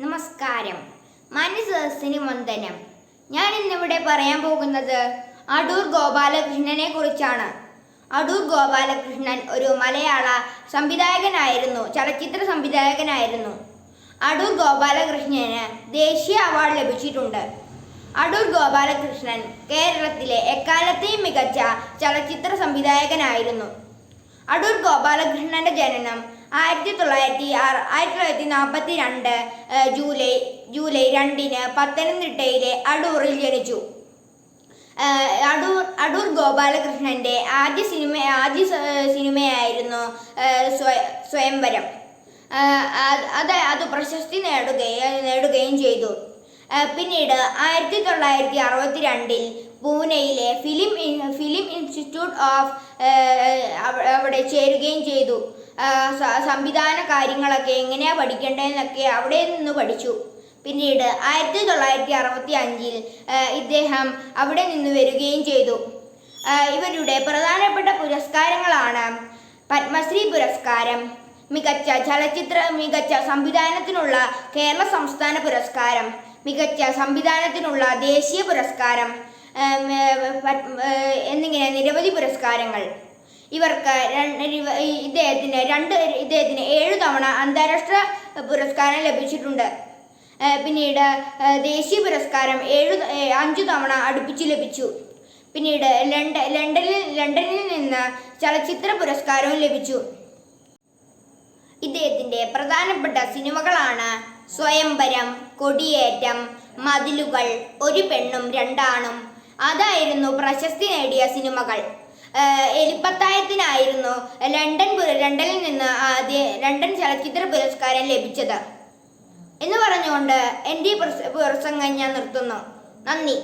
നമസ്കാരം. മനസ്സസിന് വന്ദനം. ഞാൻ ഇന്നിവിടെ പറയാൻ പോകുന്നത് അടൂർ ഗോപാലകൃഷ്ണനെ കുറിച്ചാണ്. അടൂർ ഗോപാലകൃഷ്ണൻ ഒരു മലയാള സംവിധായകനായിരുന്നു ചലച്ചിത്ര സംവിധായകനായിരുന്നു. അടൂർ ഗോപാലകൃഷ്ണന് ദേശീയ അവാർഡ് ലഭിച്ചിട്ടുണ്ട്. അടൂർ ഗോപാലകൃഷ്ണൻ കേരളത്തിലെ എക്കാലത്തെയും മികച്ച ചലച്ചിത്ര സംവിധായകനായിരുന്നു. അടൂർ ഗോപാലകൃഷ്ണന്റെ ജനനം ആയിരത്തി തൊള്ളായിരത്തി ആറ് ആയിരത്തി തൊള്ളായിരത്തി നാൽപ്പത്തി രണ്ട് ജൂലൈ ജൂലൈ രണ്ടിന് പത്തനംതിട്ടയിലെ അടൂറിൽ ജനിച്ചു. അടൂർ അടൂർ ഗോപാലകൃഷ്ണന്റെ ആദ്യ സിനിമ ആദ്യ സിനിമയായിരുന്നു സ്വയംവരം. അത് അത് പ്രശസ്തി നേടുകയും നേടുകയും ചെയ്തു. പിന്നീട് ആയിരത്തി തൊള്ളായിരത്തി അറുപത്തി രണ്ടിൽ പൂനെയിലെ ഇൻസ്റ്റിറ്റ്യൂട്ട് ഓഫ് അവിടെ ചേരുകയും ചെയ്തു. സംവിധാന കാര്യങ്ങളൊക്കെ എങ്ങനെയാണ് പഠിക്കേണ്ടതെന്നൊക്കെ അവിടെ നിന്ന് പഠിച്ചു. പിന്നീട് ആയിരത്തി തൊള്ളായിരത്തി അറുപത്തി അഞ്ചിൽ ഇദ്ദേഹം അവിടെ നിന്ന് വരികയും ചെയ്തു. ഇവരുടെ പ്രധാനപ്പെട്ട പുരസ്കാരങ്ങളാണ് പത്മശ്രീ പുരസ്കാരം മികച്ച ചലച്ചിത്ര മികച്ച സംവിധാനത്തിനുള്ള കേരള സംസ്ഥാന പുരസ്കാരം മികച്ച സംവിധാനത്തിനുള്ള ദേശീയ പുരസ്കാരം എന്നിങ്ങനെ നിരവധി പുരസ്കാരങ്ങൾ. ഇവർക്ക് ഇദ്ദേഹത്തിന് രണ്ട് ഇദ്ദേഹത്തിന് ഏഴു തവണ അന്താരാഷ്ട്ര പുരസ്കാരം ലഭിച്ചിട്ടുണ്ട്. പിന്നീട് ദേശീയ പുരസ്കാരം ഏഴു അഞ്ചു തവണ അടുപ്പിച്ച് ലഭിച്ചു. പിന്നീട് ലണ്ട ലണ്ടനിൽ ലണ്ടനിൽ നിന്ന് ചലച്ചിത്ര പുരസ്കാരവും ലഭിച്ചു. ഇദ്ദേഹത്തിന്റെ പ്രധാനപ്പെട്ട സിനിമകളാണ് സ്വയംവരം കൊടിയേറ്റം മതിലുകൾ ഒരു പെണ്ണും രണ്ടാണും അതായിരുന്നു പ്രശസ്തി നേടിയ സിനിമകൾ. എലിപ്പത്തായത്തിനായിരുന്നു ലണ്ടൻ ലണ്ടനിൽ നിന്ന് ആദ്യ ലണ്ടൻ ചലച്ചിത്ര പുരസ്കാരം ലഭിച്ചത്. എന്ന് പറഞ്ഞുകൊണ്ട് എന്റെ പ്രസംഗം ഞാൻ നിർത്തുന്നു. നന്ദി.